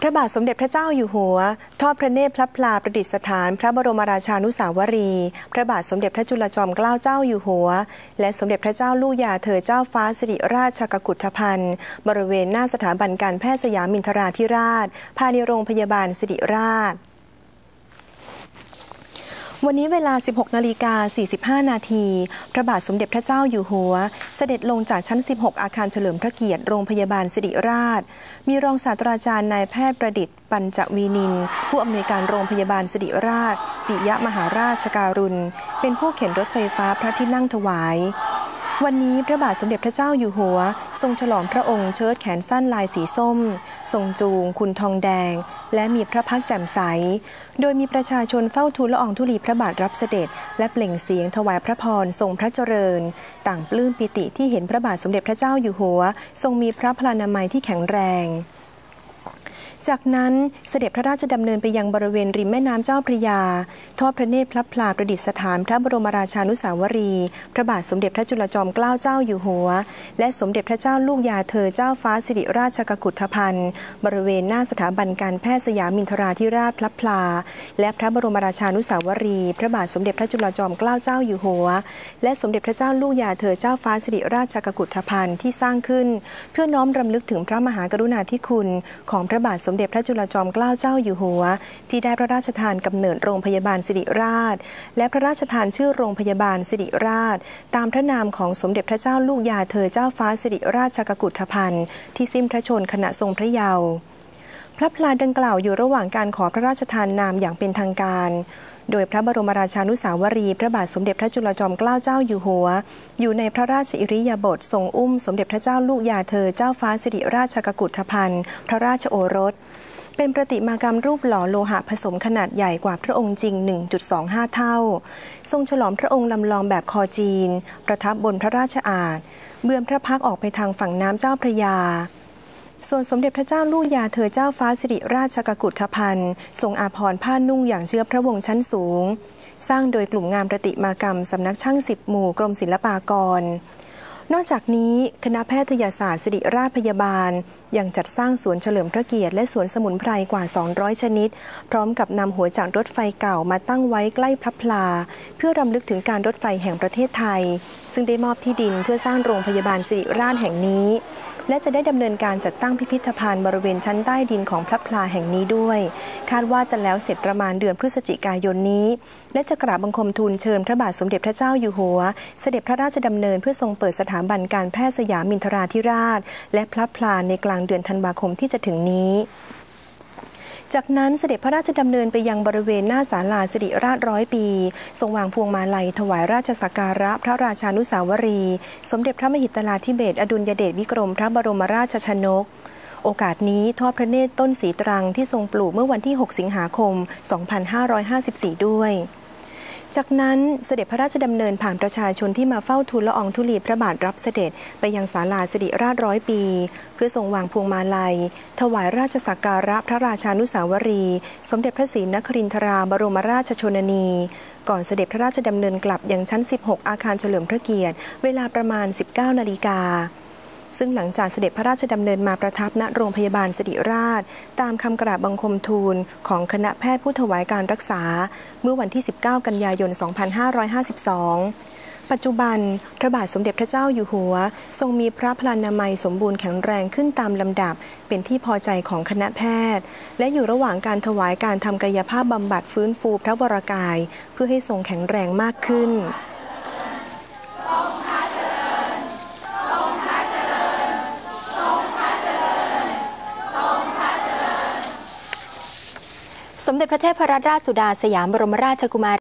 พระบาทสมเด็จพระเจ้าอยู่หัว ทอดพระเนตรพระพลาประดิษฐาน พระบรมราชานุสาวรี พระบาทสมเด็จพระจุลจอมเกล้าเจ้าอยู่หัว และสมเด็จพระเจ้าลูกยาเธอเจ้าฟ้าสิริราชกกุฏพันธ์บริเวณหน้าสถาบันการแพทย์สยามินทราธิราช ภายในโรงพยาบาลสิริราช วันนี้เวลา 16 นาฬิกา 45 นาที พระบาทสมเด็จพระเจ้าอยู่หัว เสด็จลงจากชั้น 16 อาคารเฉลิมพระเกียรติ โรงพยาบาลสิริราช มีรองศาสตราจารย์นายแพทย์ประดิษฐ์ ปัญจวีนิน ผู้อำนวยการโรงพยาบาลสิริราช ปิยะมหาราชการุณ เป็นผู้เข็นรถไฟฟ้าพระที่นั่งถวาย วันนี้พระบาทสมเด็จพระเจ้าอยู่หัว ทรงฉลองพระองค์เชิดแขนสั้นลายสีส้ม ทรงจูงคุณทองแดง และมีพระพักแจ่มใส โดยมีประชาชนเฝ้าทูลละอองธุลีพระบาทรับเสด็จ และเปล่งเสียงถวายพระพรทรงพระเจริญ ต่างปลื้มปิติที่เห็นพระบาทสมเด็จพระเจ้าอยู่หัว ทรงมีพระพลานามัยที่แข็งแรง จากนั้นเสด็จพระราชดำเนินไปยังบริเวณริมแม่น้ำเจ้าพระยา ทอดพระเนตรพระพลาประดิษฐานพระบรมราชานุสาวรี พระบาทสมเด็จพระจุลจอมเกล้าเจ้าอยู่หัว และสมเด็จพระเจ้าลูกยาเธอเจ้าฟ้าสิริราชกกุฏพันธ์บริเวณหน้าสถาบันการแพทย์สยามินทราธิราชพระพลา และพระบรมราชานุสาวรี พระบาทสมเด็จพระจุลจอมเกล้าเจ้าอยู่หัว และสมเด็จพระเจ้าลูกยาเธอเจ้าฟ้าสิริราชกกุฏพันธ์ที่สร้างขึ้น เพื่อน้อมรำลึกถึงพระมหากรุณาธิคุณของพระบาทสมเด็จพระจุลจอมเกล้าเจ้าอยู่หัว ที่ได้พระราชทานกำเนิดโรงพยาบาลสิริราช และพระราชทานชื่อโรงพยาบาลสิริราช ตามพระนามของสมเด็จพระเจ้าลูกยาเธอเจ้าฟ้าสิริราชกกุฏพันธ์ที่สิ้นพระชนขณะทรงพระเยาว์พระพลาดังกล่าวอยู่ระหว่างการขอพระราชทานนามอย่างเป็นทางการ โดยพระบรมราชานุสาวรี พระบาทสมเด็จพระจุลจอมเกล้าเจ้าอยู่หัว อยู่ในพระราชอิริยาบถทรงอุ้มสมเด็จพระเจ้าลูกยาเธอเจ้าฟ้าสิริราชกกุฏพันธ์พระราชโอรส เป็นประติมากรรมรูปหล่อโลหะผสมขนาดใหญ่กว่าพระองค์จริง 1.25 เท่า ทรงฉลองพระองค์ลำลองแบบคอจีน ประทับบนพระราชอาณเบื้องพระพักออกไปทางฝั่งน้ำเจ้าพระยา ส่วนสมเด็จพระเจ้าลูกยาเธอเจ้าฟ้าสิริราชกกุฏพันธ์ทรงอาภรณ์ผ้านุ่งอย่างเชื้อพระวงศ์ชั้นสูง สร้างโดยกลุ่มงานประติมากรรม สำนักช่างสิบหมู่กรมศิลปากร นอกจากนี้คณะแพทยศาสตร์ศิริราชพยาบาล ยังจัดสร้างสวนเฉลิมพระเกียรติและสวนสมุนไพรกว่า 200 ชนิด พร้อมกับนำหัวจากรถไฟเก่ามาตั้งไว้ใกล้พระพลา เพื่อรำลึกถึงการรถไฟแห่งประเทศไทย ซึ่งได้มอบที่ดินเพื่อสร้างโรงพยาบาลศิริราชแห่งนี้ และจะได้ดำเนินการจัดตั้งพิพิธภัณฑ์บริเวณชั้นใต้ดินของพระพลาแห่งนี้ด้วย คาดว่าจะแล้วเสร็จประมาณเดือนพฤศจิกายนนี้ และจะกราบบังคมทูลเชิญพระบาทสมเด็จพระเจ้าอยู่หัว เสด็จพระราชดำเนินเพื่อทรงเปิดสถาบันการแพทย์สยามินทราธิราช และพระพลาในกลางเดือนธันวาคมที่จะถึงนี้ จากนั้นเสด็จพระราชดำเนินไปยังบริเวณหน้าศาลาสิริราชร้อยปี ทรงวางพวงมาลัยถวายราชสักการะพระราชานุสาวรี สมเด็จพระมหิตลาธิเบศอดุลยเดชวิกรมพระบรมราชชนก โอกาสนี้ทอดพระเนตรต้นสีตรังที่ทรงปลูกเมื่อวันที่ 6 สิงหาคม 2554 ด้วย จากนั้นเสด็จพระราชดำเนินผ่านประชาชนที่มาเฝ้าทูลละอองธุลีพระบาทรับเสด็จไปยังศาลาสิริราชร้อยปี เพื่อทรงวางพวงมาลัย ถวายราชสักการะพระราชานุสาวรี สมเด็จพระศรีนครินทราบรมราชชนนี ก่อนเสด็จพระราชดำเนินกลับยังชั้น 16 อาคารเฉลิมพระเกียรติ เวลาประมาณ 19 นาฬิกา ซึ่งหลังจากเสด็จพระราชดำเนินมาประทับณโรงพยาบาลสิริราช ตามคำกราบบังคมทูลของคณะแพทย์ผู้ถวายการรักษา เมื่อวันที่ 19 กันยายน 2552ปัจจุบัน พระบาทสมเด็จพระเจ้าอยู่หัว ทรงมีพระพลานามัยสมบูรณ์แข็งแรงขึ้นตามลำดับ เป็นที่พอใจของคณะแพทย์ และอยู่ระหว่างการถวายการทำกายภาพบำบัดฟื้นฟูพระวรกาย เพื่อให้ทรงแข็งแรงมากขึ้น มเด็จพระเทพรัตนราชสุดาสยามบรมราชกุมาร